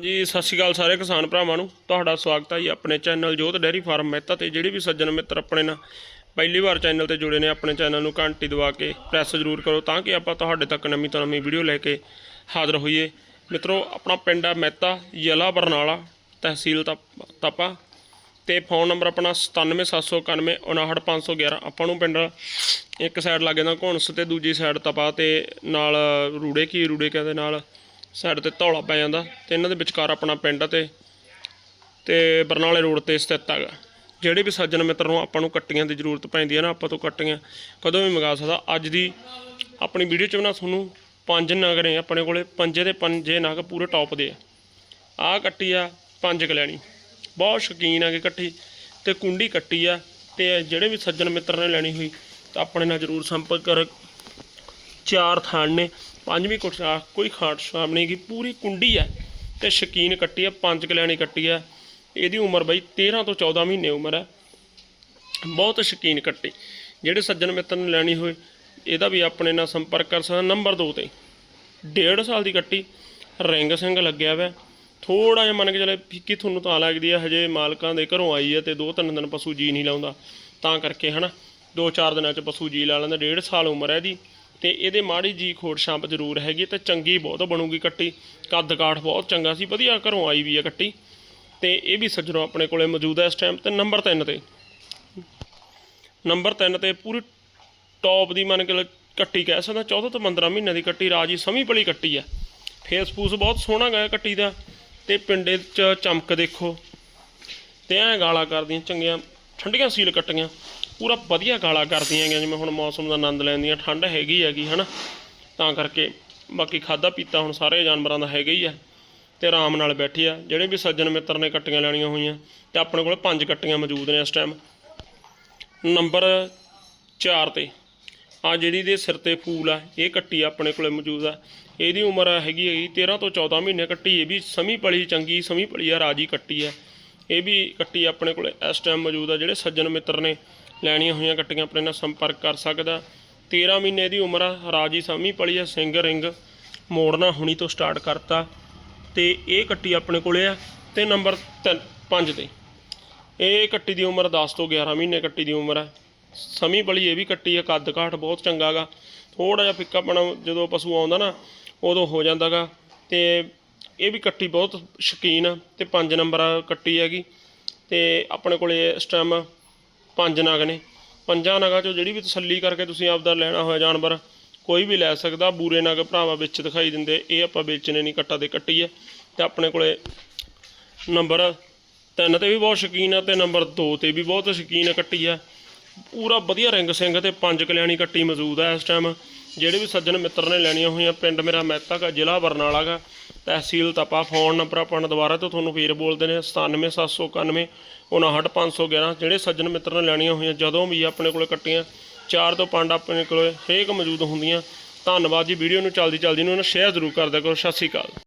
ਜੀ ਸਤਿ ਸ਼੍ਰੀ ਅਕਾਲ ਸਾਰੇ ਕਿਸਾਨ ਭਰਾਵਾਂ ਨੂੰ। ਤੁਹਾਡਾ ਸਵਾਗਤ ਹੈ ਜੀ ਆਪਣੇ ਚੈਨਲ ਜੋਤ ਡੈਰੀ ਫਾਰਮ ਮਹਿਤਾ ਤੇ। ਜਿਹੜੇ ਵੀ ਸੱਜਣ ਮਿੱਤਰ ਆਪਣੇ ਨਾਲ ਪਹਿਲੀ ਵਾਰ ਚੈਨਲ ਤੇ ਜੁੜੇ ਨੇ, ਆਪਣੇ ਚੈਨਲ ਨੂੰ ਘੰਟੀ ਦਬਾ ਕੇ ਪ੍ਰੈਸ ਜ਼ਰੂਰ ਕਰੋ ਤਾਂ ਕਿ ਆਪਾਂ ਤੁਹਾਡੇ ਤੱਕ ਨਵੀਂ ਤੋਂ ਨਵੀਂ ਵੀਡੀਓ ਲੈ ਕੇ ਹਾਜ਼ਰ ਹੋਈਏ। ਮਿੱਤਰੋ, ਆਪਣਾ ਪਿੰਡ ਹੈ ਮਹਿਤਾ, ਜ਼ਿਲ੍ਹਾ ਬਰਨਾਲਾ, ਤਹਿਸੀਲ ਤਪ- ਤਪਾ ਤੇ ਫੋਨ ਨੰਬਰ ਆਪਣਾ 9779199511 ਆਪਾਂ ਨੂੰ ਪਿੰਡ ਇੱਕ ਸਾਈਡ ਲੱਗੇ ਦਾ ਘੁਣਸ ਤੇ ਦੂਜੀ ਸਾਈਡ ਤਪਾ ਤੇ ਨਾਲ ਰੂੜੇ ਕੀ ਰੂੜੇ ਕਹਿੰਦੇ ਨਾਲ ਸਾਈਡ ਤੇ ਧੌਲਾ ਪੈ ਜਾਂਦਾ ਤੇ ਇਹਨਾਂ ਦੇ ਵਿਚਕਾਰ ਆਪਣਾ ਪਿੰਡ ਤੇ ਤੇ ਬਰਨਾਲੇ ਰੋਡ ਤੇ ਸਥਿਤ ਹੈਗਾ। ਜਿਹੜੇ ਵੀ ਸੱਜਣ ਮਿੱਤਰ ਨੂੰ ਆਪਾਂ ਨੂੰ ਕੱਟੀਆਂ ਦੀ ਜ਼ਰੂਰਤ ਪੈਂਦੀ ਹੈ ਨਾ, ਆਪਾਂ ਤੋਂ ਕੱਟੀਆਂ, ਕਦੋਂ ਵੀ ਮੰਗਾ ਸਕਦਾ। ਅੱਜ ਦੀ ਆਪਣੀ ਵੀਡੀਓ 'ਚ ਨਾ ਤੁਹਾਨੂੰ ਪੰਜ ਨਗ ਨੇ ਆਪਣੇ ਕੋਲੇ, ਪੰਜੇ ਦੇ ਪੰਜੇ ਨਗ ਪੂਰੇ ਟੌਪ ਦੇ ਆ। ਆਹ ਕੱਟੀ ਆ ਪੰਜ ਕਲਿਆਣੀ। ਬਹੁਤ ਸ਼ੌਕੀਨ ਆ ਕਿ ਕੱਟੀ ਤੇ ਕੁੰਡੀ ਕੱਟੀ ਆ ਤੇ ਜਿਹੜੇ ਵੀ ਸੱਜਣ ਮਿੱਤਰ ਨੇ ਲੈਣੀ ਹੋਈ, ਤਾਂ ਆਪਣੇ ਨਾਲ ਜ਼ਰੂਰ ਸੰਪਰਕ ਕਰ। ਚਾਰ ਥਾਣ ਨੇ। ਪੰਜਵੀਂ ਕੁਟਾ ਕੋਈ ਖਾਟ ਸਾਹਮਣੇ ਕੀ ਪੂਰੀ ਕੁੰਡੀ ਹੈ ਤੇ ਸ਼ੌਕੀਨ ਕੱਟੀ ਹੈ ਪੰਜ ਕਲਿਆਣੀ ਕੱਟੀ ਹੈ ਇਹਦੀ ਉਮਰ ਬਈ 13 ਤੋਂ 14 ਮਹੀਨੇ ਉਮਰ ਹੈ ਬਹੁਤ ਸ਼ੌਕੀਨ ਕੱਟੀ। ਜਿਹੜੇ ਸੱਜਣ ਮਿੱਤਰ ਨੇ ਲੈਣੀ ਹੋਏ, ਇਹਦਾ ਵੀ ਆਪਣੇ ਨਾਲ ਸੰਪਰਕ ਕਰ ਸਕਦਾ। ਨੰਬਰ 2 ਤੇ, ਡੇਢ ਸਾਲ ਦੀ ਕੱਟੀ, ਰਿੰਗ ਸਿੰਘ ਲੱਗਿਆ ਹੋਇਆ ਥੋੜਾ ਜਿਹਾ ਮੰਨ ਕੇ ਚਲੇ ਫਿੱਕੀ ਤੁਹਾਨੂੰ ਤਾਂ ਲੱਗਦੀ ਹੈ ਹਜੇ ਮਾਲਕਾਂ ਦੇ ਘਰੋਂ ਆਈ ਹੈ ਤੇ ਦੋ ਤਿੰਨ ਦਿਨ ਪਸ਼ੂ ਜੀ ਨਹੀਂ ਲਾਉਂਦਾ। ਤਾਂ ਕਰਕੇ ਹਨਾ, ਦੋ ਚਾਰ ਦਿਨਾਂ ਚ ਪਸ਼ੂ ਜੀ ਲਾ ਲੈਂਦਾ। ਡੇਢ ਸਾਲ ਉਮਰ ਹੈ ਇਹਦੀ। ਤੇ ਇਹਦੇ ਮਾੜੀ ਜੀ ਖੋੜਛਾਂਪ ਜ਼ਰੂਰ ਹੈਗੀ, ਤੇ ਚੰਗੀ ਬਹੁਤ ਬਣੂਗੀ ਕੱਟੀ। ਕੱਦ ਕਾਠ ਬਹੁਤ ਚੰਗਾ ਸੀ, ਵਧੀਆ ਘਰੋਂ ਆਈ ਵੀ ਹੈ ਕੱਟੀ। ਤੇ ਇਹ ਵੀ ਸੱਜਣੋ ਆਪਣੇ ਕੋਲੇ ਮੌਜੂਦ ਹੈ ਇਸ ਟਾਈਮ ਤੇ ਨੰਬਰ 3 ਤੇ। ਨੰਬਰ 3 ਤੇ ਪੂਰੀ ਟੌਪ ਦੀ ਮੰਨ ਕੇ ਕੱਟੀ ਕਹਿ ਸਕਦਾ 14 ਤੋਂ 15 ਮਹੀਨਿਆਂ ਦੀ ਕੱਟੀ, ਰਾਜੀ ਸਮੀ ਪਲੀ ਕੱਟੀ ਆ। ਫੇਸ ਫੂਸ ਬਹੁਤ ਸੋਹਣਾ ਗਿਆ ਕੱਟੀ ਦਾ, ਤੇ ਪਿੰਡੇ 'ਚ ਚਮਕ ਦੇਖੋ। ਤੇ ਐ ਗਾਲਾਂ ਕਰਦੀਆਂ, ਚੰਗੀਆਂ, ਠੰਡੀਆਂ ਸੀਲ ਕੱਟੀਆਂ। ਪੂਰਾ ਵਧੀਆ ਗਾਲਾਂ ਕਰਦੀਆਂ ਹੈਗੀਆਂ ਜਿਵੇਂ ਹੁਣ ਮੌਸਮ ਦਾ ਆਨੰਦ ਲੈਂਦੀਆਂ ਠੰਡ ਹੈਗੀ ਹੈਗੀ, ਹਨਾ? ਤਾਂ ਕਰਕੇ ਬਾਕੀ ਖਾਦਾ ਪੀਤਾ ਹੁਣ ਸਾਰੇ ਜਾਨਵਰਾਂ ਦਾ ਹੈਗਾ ਹੀ ਆ, ਤੇ ਆਰਾਮ ਨਾਲ ਬੈਠੇ ਆ। ਜਿਹੜੇ ਵੀ ਸੱਜਣ ਮਿੱਤਰ ਨੇ ਕੱਟੀਆਂ ਲੈਣੀਆਂ ਹੋਈਆਂ, ਤੇ ਆਪਣੇ ਕੋਲ ਪੰਜ ਕੱਟੀਆਂ ਮੌਜੂਦ ਨੇ ਇਸ ਟਾਈਮ ਨੰਬਰ 4 ਤੇ, ਆ ਜਿਹੜੀ ਦੇ ਸਿਰ ਤੇ ਫੂਲ ਆ, ਇਹ ਕੱਟੀ ਆਪਣੇ ਕੋਲੇ ਮੌਜੂਦ ਆ। ਇਹਦੀ ਉਮਰ ਹੈਗੀ ਹੈਗੀ 13 ਤੋਂ 14 ਮਹੀਨੇ ਕੱਟੀ, ਇਹ ਵੀ ਸਮੀ ਪਲੀ ਚੰਗੀ, ਸਮੀ ਪਲੀ ਆ, ਰਾਜੀ ਕੱਟੀ ਆ। ਇਹ ਵੀ ਕੱਟੀ ਆਪਣੇ ਕੋਲੇ ਇਸ ਟਾਈਮ ਮੌਜੂਦ ਆ, ਜਿਹੜੇ ਸੱਜਣ ਮਿੱਤਰ ਨੇ। ਲੈਣੀਆਂ ਹੋਈਆਂ ਕੱਟੀਆਂ ਆਪਣੇ ਨਾਲ ਸੰਪਰਕ ਕਰ ਸਕਦਾ। 13 ਮਹੀਨੇ ਦੀ ਉਮਰ ਆ, ਰਾਜੀ ਸਮੀ ਪਲੀ ਆ, ਸਿੰਘ ਰਿੰਗ ਮੋੜਨਾ ਹੁਣੀ ਤੋਂ ਸਟਾਰਟ ਕਰਤਾ। ਤੇ ਇਹ ਕੱਟੀ ਆਪਣੇ ਕੋਲੇ ਆ ਤੇ ਨੰਬਰ 3 5 ਤੇ। ਇਹ ਕੱਟੀ ਦੀ ਉਮਰ 10 ਤੋਂ 11 ਮਹੀਨੇ ਕੱਟੀ ਦੀ ਉਮਰ ਹੈ ਸਮੀ ਬਲੀ ਇਹ ਵੀ ਕੱਟੀ ਆ, ਕੱਦ ਕਾਠ ਬਹੁਤ ਚੰਗਾ ਗਾ। ਥੋੜਾ ਜਿਹਾ ਫਿੱਕਾ ਪਣਾ ਜਦੋਂ ਪਸ਼ੂ ਆਉਂਦਾ ਨਾ, ਉਦੋਂ ਹੋ ਜਾਂਦਾਗਾ ਤੇ ਇਹ ਵੀ ਕੱਟੀ ਬਹੁਤ ਸ਼ੌਕੀਨ ਆ ਤੇ 5 ਨੰਬਰ ਕੱਟੀ ਹੈਗੀ। ਤੇ ਆਪਣੇ ਕੋਲੇ ਇਸ ਟਾਈਮ ਪੰਜ ਨਗ ਨੇ। ਪੰਜਾਂ ਨਗਾਂ ਚੋਂ ਜਿਹੜੀ ਵੀ ਤਸੱਲੀ ਕਰਕੇ ਤੁਸੀਂ ਆਪਦਾ ਲੈਣਾ ਹੋਇਆ ਜਾਨਵਰ, ਕੋਈ ਵੀ ਲੈ ਸਕਦਾ। ਬੂਰੇ ਨਗ ਭਰਾਵਾ ਵਿੱਚ ਦਿਖਾਈ ਦਿੰਦੇ, ਇਹ ਆਪਾਂ ਵੇਚਣੇ ਨਹੀਂ, ਕੱਟਾ ਦੇ ਕੱਟੀ ਹੈ ਤੇ ਆਪਣੇ ਕੋਲੇ ਨੰਬਰ ਤਿੰਨ ਤੇ ਵੀ ਬਹੁਤ ਸ਼ੌਕੀਨ ਆ ਤੇ ਨੰਬਰ 2 ਤੇ ਵੀ ਬਹੁਤ ਸ਼ੌਕੀਨ ਆ ਕੱਟੀ ਆ। ਪੂਰਾ ਵਧੀਆ ਰਿੰਗ ਸਿੰਘ ਤੇ ਪੰਜ ਕਲਿਆਣੀ ਕੱਟੀ ਮੌਜੂਦ ਹੈ ਇਸ ਟਾਈਮ ਜਿਹੜੇ ਵੀ ਸੱਜਣ ਮਿੱਤਰ ਨੇ ਲੈਣੀਆਂ ਹੋਈਆਂ, ਪਿੰਡ ਮੇਰਾ ਮਹਿਤਾ ਕਾ, ਜ਼ਿਲ੍ਹਾ ਬਰਨਾਲਾ ਗਾ ਤਹਿਸੀਲ ਤਪਾ ਫੋਨ ਨੰਬਰ ਆਪਾਂ ਦੁਬਾਰਾ ਤੋਂ ਤੁਹਾਨੂੰ ਫੇਰ ਬੋਲਦੇ ਨੇ 97791 59511 ਜਿਹੜੇ ਸੱਜਣ ਮਿੱਤਰ ਨੇ ਲੈਣੀਆਂ ਹੋਈਆਂ, ਜਦੋਂ ਵੀ ਆਪਣੇ ਕੋਲੇ ਕੱਟੀਆਂ, ਚਾਰ ਤੋਂ ਪੰਜ ਆਪਣੇ ਕੋਲੇ ਹਰੇਕ ਮੌਜੂਦ ਹੁੰਦੀਆਂ। ਧੰਨਵਾਦ ਜੀ, ਵੀਡੀਓ ਨੂੰ ਚਲਦੀ ਚਲਦੀ ਨੂੰ ਸ਼ੇਅਰ ਜ਼ਰੂਰ ਕਰ ਦਿਆ ਕਰੋ। ਸਤਿ ਸ਼੍ਰੀ ਅਕਾਲ।